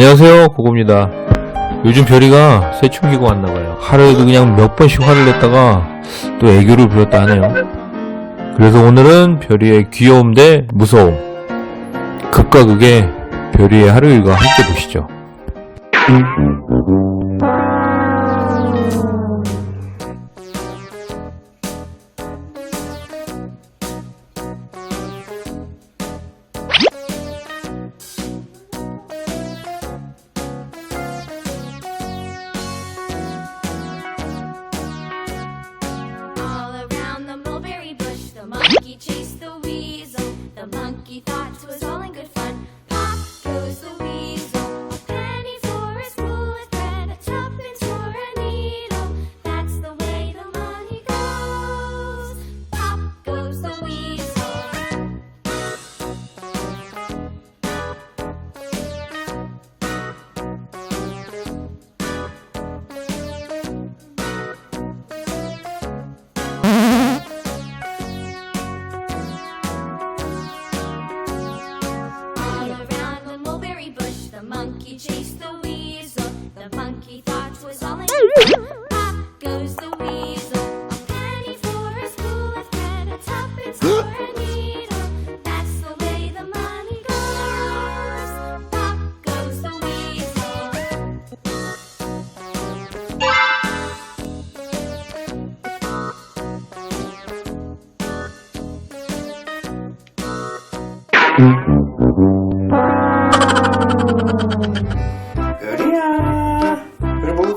안녕하세요 고고입니다. 요즘 별이가 새충기가 왔나봐요. 하루에도 그냥 몇 번씩 화를 냈다가 또 애교를 부렸다 하네요. 그래서 오늘은 별이의 귀여움 대 무서움 극과 극의 별이의 하루 일과 함께 보시죠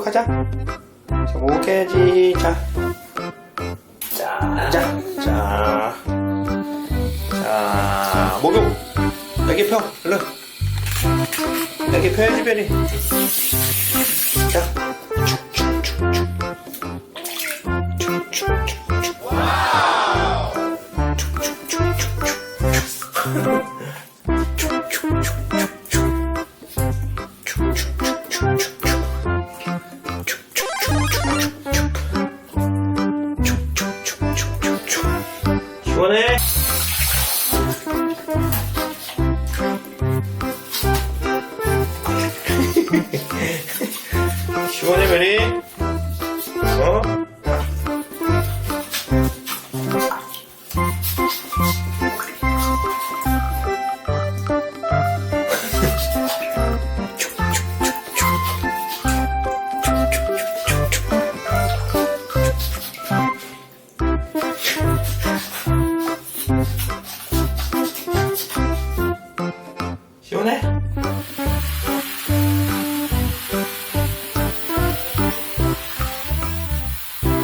목욕하자. 자, 목욕해야지. 자. 자, 자, 자. 자, 목욕. 여기 펴, 얼른. 여기 펴야지, 별이.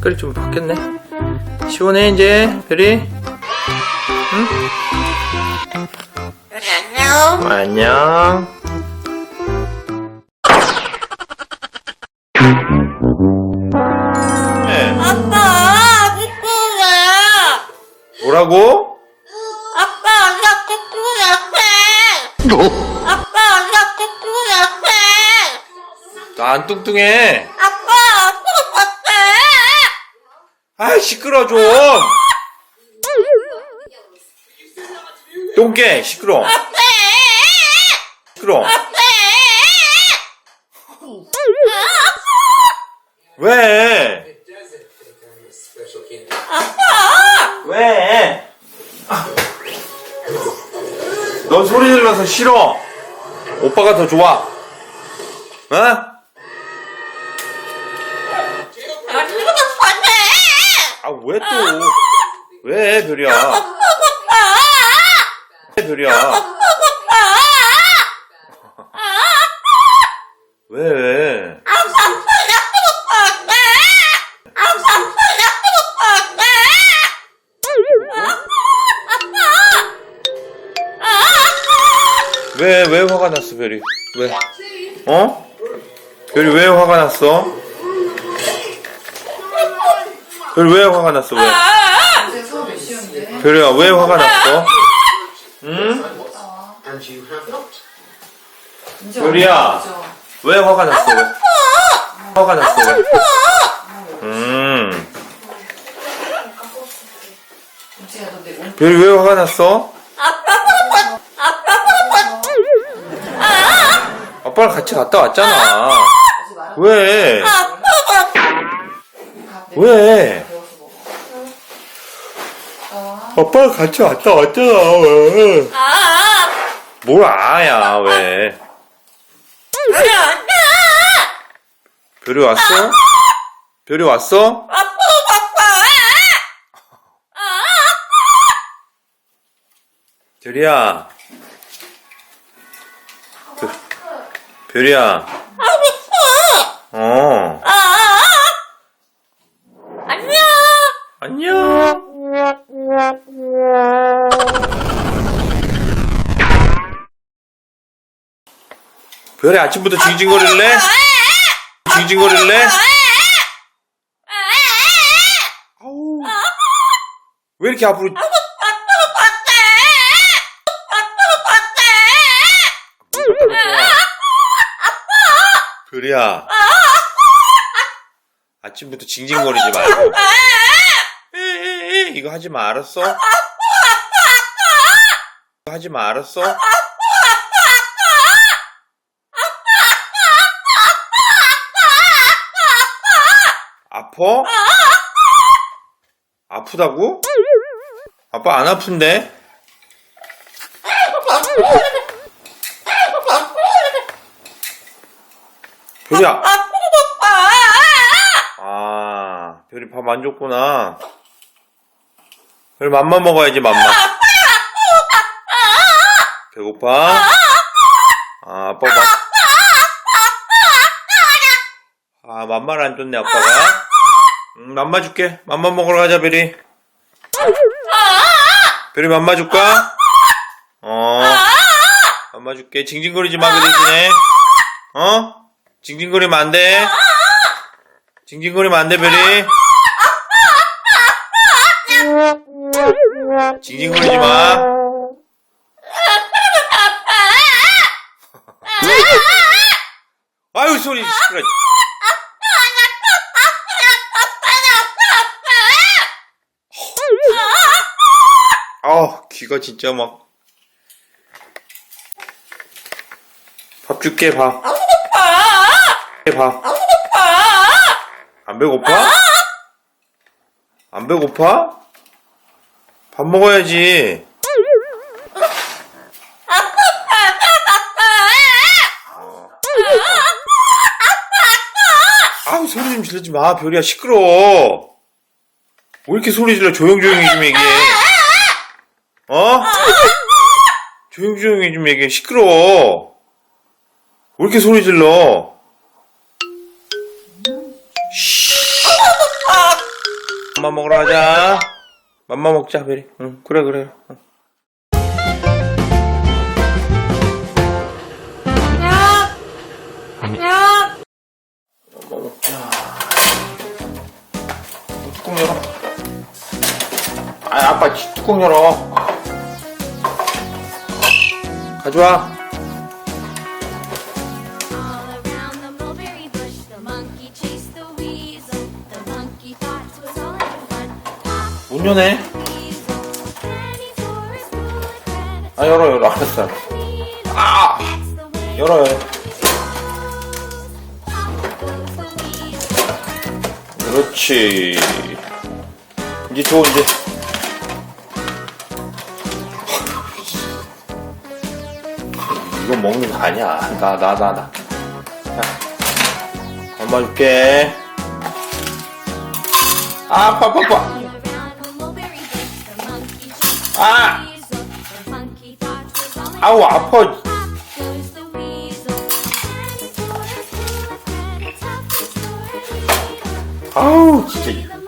색깔이 좀 바뀌었네. 시원해 이제 별이? 응? 안녕. 안녕. 아빠. 뭐라고? 아빠, 나 기쁘네. 아빠, 나 기쁘네. 나안 뚱뚱해. 아 시끄러 좀. 똥개 시끄러. 시끄러. 왜? 왜? 넌 소리 질러서 싫어. 오빠가 더 좋아. 어? 왜 또? 왜 별이야? 왜 별이야? 왜 왜? 왜, 왜 화가 났어, 별이? 왜? 어? 별이 왜 화가 났어? 별이 왜 화가 났어, 왜? 별이야, 왜 화가 났어? 응? 별이야. 왜 화가 났어, 왜? 화가 났어, 왜? 음. 너내 몸. 별이 왜 화가 났어? 아빠랑 같이 갔다 왔잖아. 왜? 밥 왜? 아, 아빠랑 같이 왔다 왔잖아, 왜? 아, 뭘 아야, 왜? 아니야. 별이 왔어? 별이 왔어? 아빠, 아빠. 별이야. 별- 별이야. 어. 별이 아침부터 징징거릴래? 징징거릴래? 아우. 왜 이렇게 앞으로 별이야. 아침부터 징징거리지 말고. 이거 하지? 이거 하지 마, 알았어? 아파? 아프다고? 아빠 안 아픈데? 별이야. 아, 별이 밥 안 줬구나. 별이 맘만 먹어야지, 맘만. 배고파? 아, 아빠 밥. 아, 맘만 안 줬네, 아빠가. 음, 맘마 줄게. 맘만 먹으러 가자, 별이. 별이 맘마 줄까? 어. 맘마 줄게. 징징거리지 마, 그 대신에. 어? 징징거리면 안 돼. 징징거리면 안 돼, 별이. 징징거리지 마. 아유, 소리 시끄러. 아, 귀가 진짜 막. 밥 줄게, 밥. 밥. 안 배고파? 안 배고파? 밥 먹어야지. 아우, 소리 좀 지르지 마. 별이야, 시끄러워. 왜 이렇게 소리 질러? 조용조용히 좀 얘기해. 어? 조용조용히 좀 얘기해. 시끄러워. 왜 이렇게 소리 질러? 맘마 먹으러 가자. 맘마 먹자, 베리. 응, 그래, 그래. 응. 맘마 먹자. 어, 뚜껑 열어. 아, 아빠 지- 뚜껑 열어. Pop 문 여네. 아, 열어, 열어. 알았어. 아! 열어, 열어. 그렇지. 이제 줘, 이제. 이거 먹는 거 아니야. 나, 나, 나, 나. 자, 엄마 줄게. 아, monkey chased the 아! 아우, 아파. 아우, 진짜.